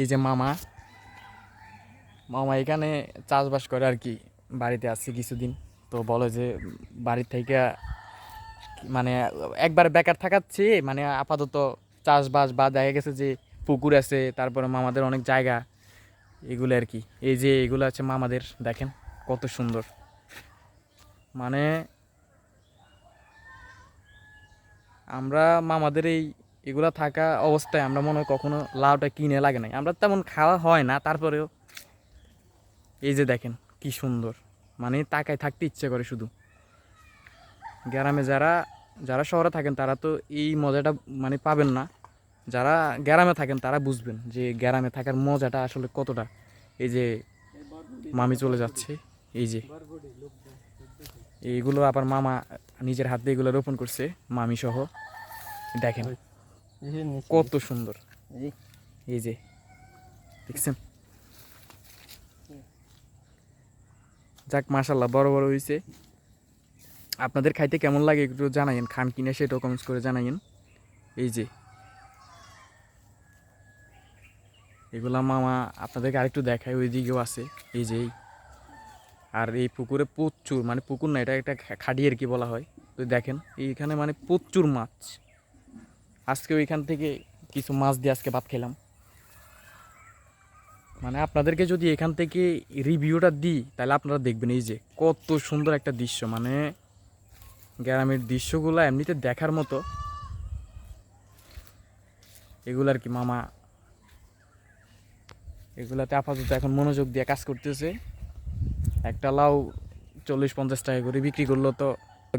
এই যে মামা। মামা এখানে চাষবাস করে আর কি, বাড়িতে আসছে কিছুদিন। তো বলে যে বাড়ির থেকে মানে একবার বেকার থাকাচ্ছি মানে আপাতত চাষবাস বা দেখা গেছে যে পুকুর আছে, তারপরে মামাদের অনেক জায়গা, এগুলো আর কি। এই যে এগুলো আছে মামাদের, দেখেন কত সুন্দর। মানে আমরা মামাদের এই এগুলা থাকা অবস্থায় আমরা মনে হয় কখনো লাউটা কিনে লাগে নাই। আমরা তেমন খাওয়া হয় না, তারপরেও এই যে দেখেন কি সুন্দর। মানে তাকায় থাকতে ইচ্ছে করে শুধু। গ্রামে যারা যারা শহরে থাকেন তারা তো এই মজাটা মানে পাবেন না। যারা গ্রামে থাকেন তারা বুঝবেন যে গ্রামে থাকার মজাটা আসলে কতটা। এই যে মামি চলে যাচ্ছে, এই যে এইগুলো আবার মামা নিজের হাতে এগুলো রোপণ করছে মামি সহ দেখেন কত সুন্দর। এই। যে দেখছেন? যাক মাশাল্লাহ বড় বড় হয়েছে আপনাদের খাইতে কেমন লাগে একটু জানাইন খান কিনে সেটাও কমেন্টস করে জানাইন এই যে এগুলা মামা আপনাদেরকে আরেকটু দেখায় ওই দিকেও আছে। এই যে। আর এই পুকুরে প্রচুর মানে পুকুর না এটা একটা খা- খাডি আর কি বলা হয়। তো দেখেন এইখানে মানে প্রচুর মাছ। আজকে ওইখান থেকে কিছু মাছ দিয়ে আজকে ভাত খেলাম। মানে আপনাদেরকে যদি এখান থেকে রিভিউটা দিই, তাহলে আপনারা দেখবেন এই যে কত সুন্দর একটা দৃশ্য। মানে গ্রামের দৃশ্যগুলো এমনিতে দেখার মতো। এগুলো আর কি মামা, এগুলাতে আপাতত এখন মনোযোগ দিয়ে কাজ করতেছে। একটা লাউ চল্লিশ পঞ্চাশ টাকা করে বিক্রি করল তো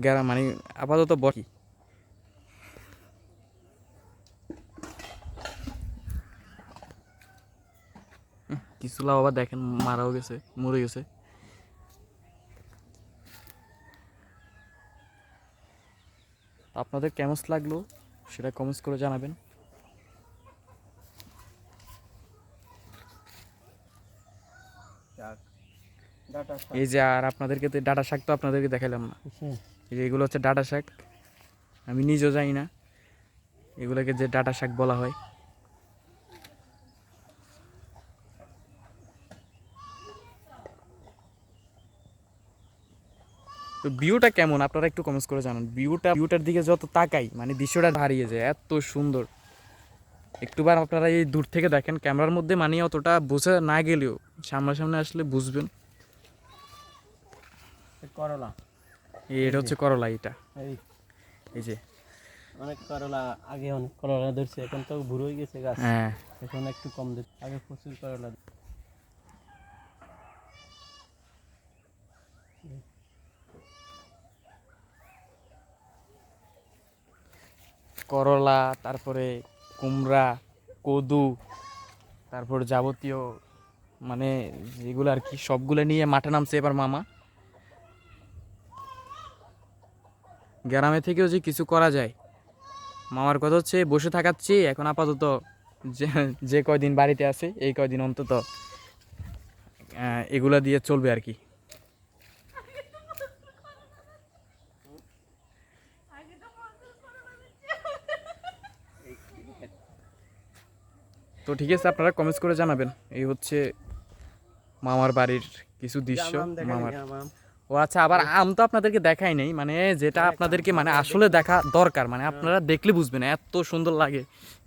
গ্রাম মানে আপাতত বকি কিছু লাউ আবার দেখেন মারাও গেছে, মরে গেছে। আপনাদের কেমন লাগল সেটা কমেন্টস করে জানাবেন। এই যে আর আপনাদেরকে তো ডাটা শাক তো আপনাদেরকে দেখালাম না। এই যে এগুলো হচ্ছে ডাটা শাক। আমি নিজেও জানি না। এগুলোকে যে ডাটা শাক বলা হয়। তো ভিউটা কেমন? আপনারা একটু কমেন্টস করে জানান। ভিউটা ভিউটার দিকে যত তাকাই মানে দৃশ্যটা হারিয়ে যায় এত সুন্দর। একটুবার আপনারা এই দূর থেকে দেখেন ক্যামেরার মধ্যে মানে অতটা বোঝা না গেলেও সামনাসামনি আসলে বুঝবেন। করলা। এটা হচ্ছে করলা এটা এই। যে। অনেক করলা আগে অনেক করলা ধরছে এখন তো বুড়ো হয়ে গেছে গাছ। হ্যাঁ। এখন একটু কম দিচ্ছে আগে প্রচুর করলা করলা, তারপরে কুমড়া, কদু, তারপর যাবতীয় মানে যেগুলো আর কি, সবগুলো নিয়ে মাঠে নামছে এবার মামা। গ্রামে থেকেও যে কিছু করা যায়, মামার কথা হচ্ছে বসে থাকাচ্ছি, এখন আপাতত যে কয়দিন বাড়িতে আছে, এই কয়দিন অন্তত এগুলা দিয়ে চলবে আর কি। তো ঠিক আছে আপনারা কমেন্টস করে জানাবেন। এই হচ্ছে মামার বাড়ির কিছু দৃশ্য মামার। ও আচ্ছা আবার আম তো আপনাদেরকে দেখাই নেই মানে যেটা আপনাদেরকে মানে আসলে দেখা দরকার মানে আপনারা দেখলে বুঝবেন এত সুন্দর লাগে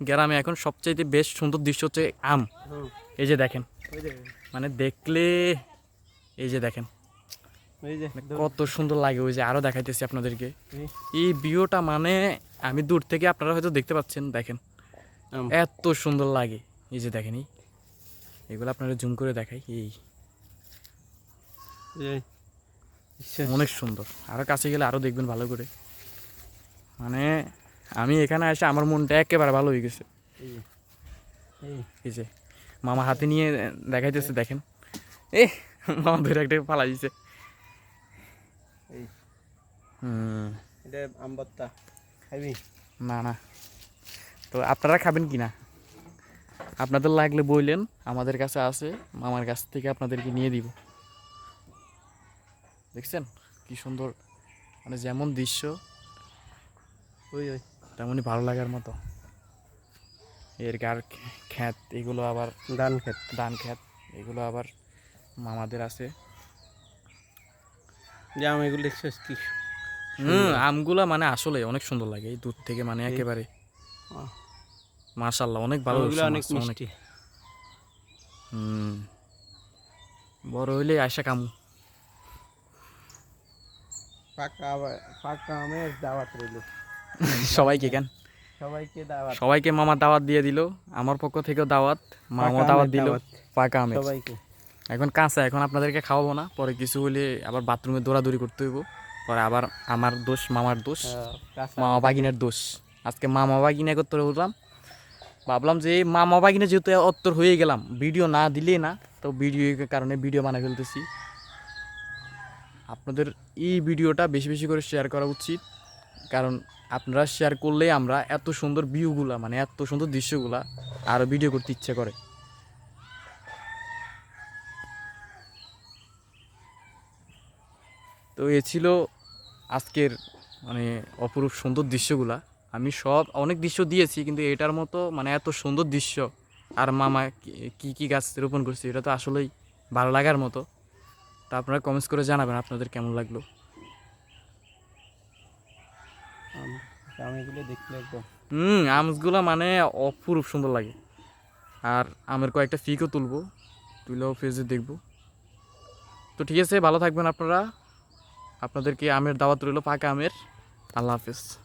গ্রামে। এখন সবচাইতে বেশ সুন্দর দৃশ্য হচ্ছে আম। এই যে দেখেন মানে দেখলে এই যে দেখেন কত সুন্দর লাগে ওই যে আরও দেখাইতেছি আপনাদেরকে। এই। ভিউটা মানে আমি দূর থেকে আপনারা হয়তো দেখতে পাচ্ছেন দেখেন। এত সুন্দর লাগে। এই যে দেখেন এই এগুলো আপনারা জুম করে দেখাই এই। অনেক সুন্দর। আরও কাছে গেলে আরও দেখবেন ভালো করে। মানে আমি এখানে এসে আমার মনটা একেবারে ভালো হয়ে গেছে। এই যে মামা হাতে নিয়ে দেখাইতেছে দেখেন। এ মামা ধরে একটা পালা দিছে। না না। তো আপনারা খাবেন কি না? আপনাদের লাগলে বললেন আমাদের কাছে আছে মামার কাছ থেকে আপনাদেরকে নিয়ে দিব। দেখছেন? কি সুন্দর মানে যেমন দৃশ্য ওই ওই তেমনই ভালো লাগার মতো। এর গার খ্যাত এগুলো আবার ধান ক্ষেত ধান খ্যাত এগুলো আবার মামাদের আছে। যে আমি এগুলো দেখছিস কি হুম আমগুলা মানে আসলে অনেক সুন্দর লাগে এই দূর থেকে মানে একেবারে। মাশাল্লাহ অনেক ভালো অনেক মিষ্টি। হুম বড় হইলে আয়সা কামু। সবাইকে কেন? সবাইকে দাওয়াত। সবাইকে মামা দাওয়াত দিয়ে দিল আমার পক্ষ থেকেও দাওয়াত মামা দাওয়াত দিল পাকা আমের। সবাইকে। এখন কাঁচা এখন আপনাদেরকে খাওয়াবো না পরে কিছু হলে আবার বাথরুমে দৌড়াদৌড়ি করতে হইব পরে আবার আমার দোষ মামার দোষ মামা বাগিনের দোষ। আজকে মামা বাগিনে একত্র হলাম ভাবলাম যে মামা বাগিনে যেহেতু অত্তর হয়ে গেলাম ভিডিও না দিলে না, তো ভিডিও কারণে ভিডিও বানাই ফেলতেছি। আপনাদের এই ভিডিওটা বেশি বেশি করে শেয়ার করা উচিত, কারণ আপনারা শেয়ার করলে আমরা এত সুন্দর ভিউগুলা মানে এত সুন্দর দৃশ্যগুলা আরও ভিডিও করতে ইচ্ছে করে। তো এ ছিল আজকের মানে অপরূপ সুন্দর দৃশ্যগুলা। আমি সব অনেক দৃশ্য দিয়েছি কিন্তু এটার মতো মানে এত সুন্দর দৃশ্য আর মামা কি- কি গাছ রোপণ করছে এটা তো আসলেই ভালো লাগার মতো। তা আপনারা কমেন্টস করে জানাবেন আপনাদের কেমন লাগল। হুম আমসগুলো মানে অপরূপ সুন্দর লাগে। আর আমের কয়েকটা ফিকও তুলবো তুলেও ফেজে দেখব। তো ঠিক আছে ভালো থাকবেন আপনারা। আপনাদেরকে আমের দাওয়াত রইল পাকা আমের। আল্লাহ হাফেজ।